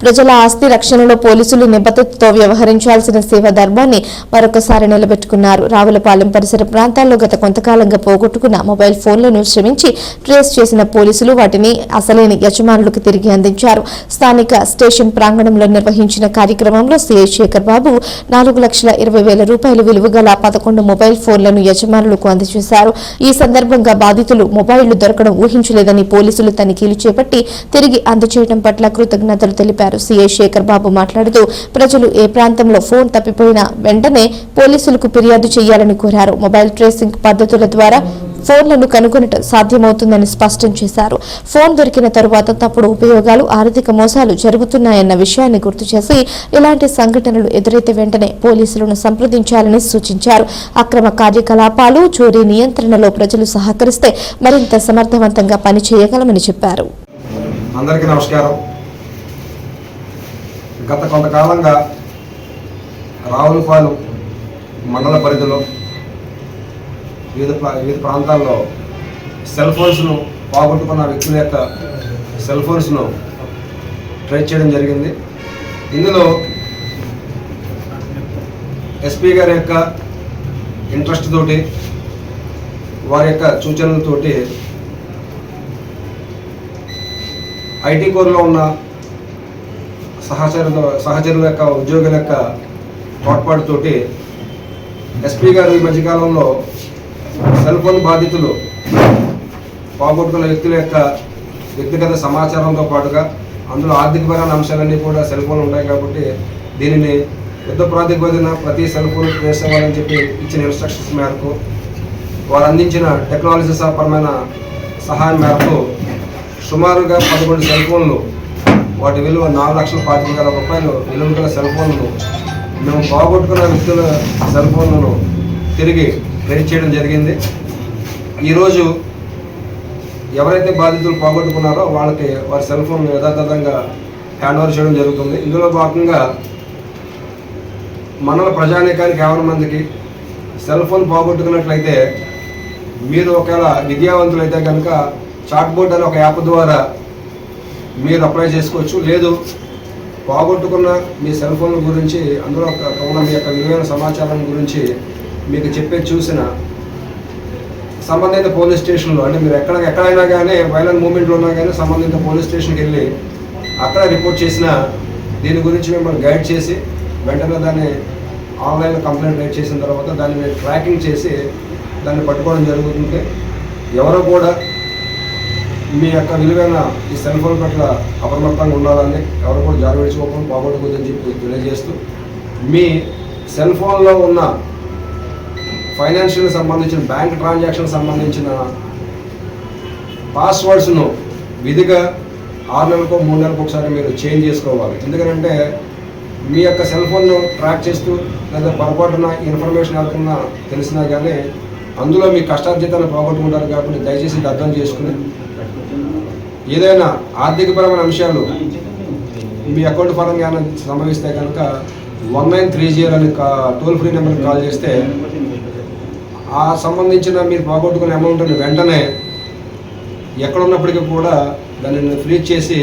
ప్రజల ఆస్తి రక్షణలో పోలీసులు నిబద్ధతతో వ్యవహరించాల్సిన సేవ ధర్మాన్ని మరొకసారి నిలబెట్టుకున్నారు. రావులపాలెం పరిసర ప్రాంతాల్లో గత కొంతకాలంగా పోగొట్టుకున్న మొబైల్ ఫోన్లను శ్రమించి ట్రేస్ చేసిన పోలీసులు వాటిని అసలైన యజమానులకు తిరిగి అందించారు. స్థానిక స్టేషన్ ప్రాంగణంలో నిర్వహించిన కార్యక్రమంలో సీఐ శేఖర్ బాబు నాలుగు లక్షల ఇరవై వేల రూపాయలు విలువ గల పదకొండు మొబైల్ ఫోన్లను యజమానులకు అందజేశారు. ఈ సందర్భంగా బాధితులు మొబైళ్ళు దొరకడం ఊహించలేదని పోలీసులు తనిఖీలు చేపట్టి తిరిగి అందజేయడం పట్ల కృతజ్ఞతలు తెలిపారు. సీఐ శేఖర్ బాబు మాట్లాడుతూ ప్రజలు ఏ ప్రాంతంలో ఫోన్ తప్పిపోయినా వెంటనే పోలీసులకు ఫిర్యాదు చేయాలని కోరారు. మొబైల్ ట్రేసింగ్ పద్ధతుల ద్వారా ఫోన్లను కనుగొనటం సాధ్యమవుతుందని స్పష్టం చేశారు. ఫోన్ దొరికిన తరువాత తప్పుడు ఉపయోగాలు ఆర్థిక మోసాలు జరుగుతున్నాయన్న విషయాన్ని గుర్తు చేసి ఇలాంటి సంఘటనలు ఎదురైతే వెంటనే పోలీసులను సంప్రదించాలని సూచించారు. అక్రమ కార్యకలాపాలు చోరీ నియంత్రణలో ప్రజలు సహకరిస్తే మరింత సమర్థవంతంగా పనిచేయగలమని చెప్పారు. అందరికీ నమస్కారం. గత కొంతకాలంగా రావులపాలెం మండల పరిధిలో వివిధ ప్రా- వివిధ ప్రాంతాల్లో సెల్ ఫోన్స్ను పోగొట్టుకున్న వ్యక్తుల యొక్క సెల్ ఫోన్స్ను ట్రేస్ చేయడం జరిగింది. ఇందులో ఎస్పీ గారి యొక్క ఇంట్రెస్ట్ తోటి వారి యొక్క సూచనలతోటి ఐటీ కోర్లో ఉన్న సహచరుల సహచరుల యొక్క ఉద్యోగుల యొక్క తోడ్పాటుతోటి ఎస్పీ గారు ఈ మధ్యకాలంలో సెల్ ఫోన్ బాధితులు పోగొట్టుకున్న వ్యక్తుల యొక్క వ్యక్తిగత సమాచారంతో పాటుగా అందులో ఆర్థికపరమైన అంశాలన్నీ కూడా సెల్ ఫోన్లు ఉన్నాయి కాబట్టి దీనిని యుద్ధ ప్రాతిపదికన ప్రతి సెల్ ఫోన్ వేసేవాలని చెప్పి ఇచ్చిన ఇన్స్ట్రక్షన్స్ మేరకు వారు అందించిన టెక్నాలజీ పరమైన సహాయం మేరకు సుమారుగా పదకొండు సెల్ ఫోన్లు వాటి విలువ నాలుగు లక్షల పాతిక వేల రూపాయలు విలువ గల సెల్ ఫోన్లను మేము పోగొట్టుకున్న వ్యక్తుల సెల్ ఫోన్లను తిరిగి ట్రేస్ చేయడం జరిగింది. ఈరోజు ఎవరైతే బాధితులు పోగొట్టుకున్నారో వాళ్ళకి వారి సెల్ ఫోన్ యథాతథంగా హ్యాండ్ ఓవర్ చేయడం జరుగుతుంది. ఇందులో భాగంగా మనల ప్రజానీకానికి యాభై మందికి సెల్ ఫోన్ పోగొట్టుకున్నట్లయితే మీరు ఒకవేళ విద్యావంతులైతే కనుక చాట్ బోర్డ్ అనే ఒక యాప్ ద్వారా మీరు అప్లై చేసుకోవచ్చు. లేదు పోగొట్టుకున్న మీ సెల్ ఫోన్ గురించి అందులో ఒక- ఉన్న మీ యొక్క విలువైన సమాచారం గురించి మీకు చెప్పే చూసిన సంబంధిత పోలీస్ స్టేషన్లో అంటే మీరు ఎక్కడ ఎక్కడైనా కానీ వైలెంట్ మూమెంట్లో ఉన్నా కానీ సంబంధిత పోలీస్ స్టేషన్కి వెళ్ళి అక్కడ రిపోర్ట్ చేసిన దీని గురించి మిమ్మల్ని గైడ్ చేసి వెంటనే దాన్ని ఆన్లైన్లో కంప్లైంట్ రైట్ చేసిన తర్వాత దాన్ని మీరు ట్రాకింగ్ చేసి దాన్ని పట్టుకోవడం జరుగుతుంది. ఎవరో కూడా మీ యొక్క విలువైన ఈ సెల్ ఫోన్ పట్ల అప్రమత్తంగా ఉండాలని ఎవరు కూడా జారు విడిచుకోకుండా పోగొట్టుకోదని చెప్పి తెలియజేస్తూ మీ సెల్ ఫోన్లో ఉన్న ఫైనాన్షియల్ సంబంధించిన బ్యాంక్ ట్రాన్సాక్షన్ సంబంధించిన పాస్వర్డ్స్ను విధిగా ఆరు నెలలకు మూడు నెలలకు ఒకసారి మీరు చేంజ్ చేసుకోవాలి. ఎందుకంటే మీ యొక్క సెల్ ఫోన్ను ట్రాక్ చేస్తూ లేదా పొరపాటున ఇన్ఫర్మేషన్ ఎవరికన్నా తెలిసినా కానీ అందులో మీ కష్టార్జితాన్ని పోగొట్టుకుంటారు కాబట్టి దయచేసి అర్థం చేసుకుని ఏదైనా ఆర్థికపరమైన అంశాలు మీ అకౌంట్ పరంగా ఏమైనా సంభవిస్తే కనుక వన్ నైన్ త్రీ జీరో అని టోల్ ఫ్రీ నెంబర్కి కాల్ చేస్తే ఆ సంబంధించిన మీరు పోగొట్టుకున్న అమౌంట్ని వెంటనే ఎక్కడ ఉన్నప్పటికీ కూడా దానిని ఫ్రీ చేసి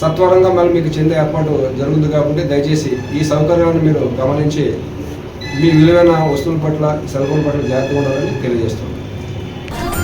సత్వరంగా మళ్ళీ మీకు చెందే ఏర్పాటు జరుగుతుంది కాబట్టి దయచేసి ఈ సౌకర్యాన్ని మీరు గమనించి మీ విలువైన వస్తువుల పట్ల సెల్ ఫోన్ పట్ల జాగ్రత్తగా ఉండాలని తెలియజేస్తున్నాను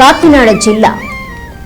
కాకినాడ జిల్లా.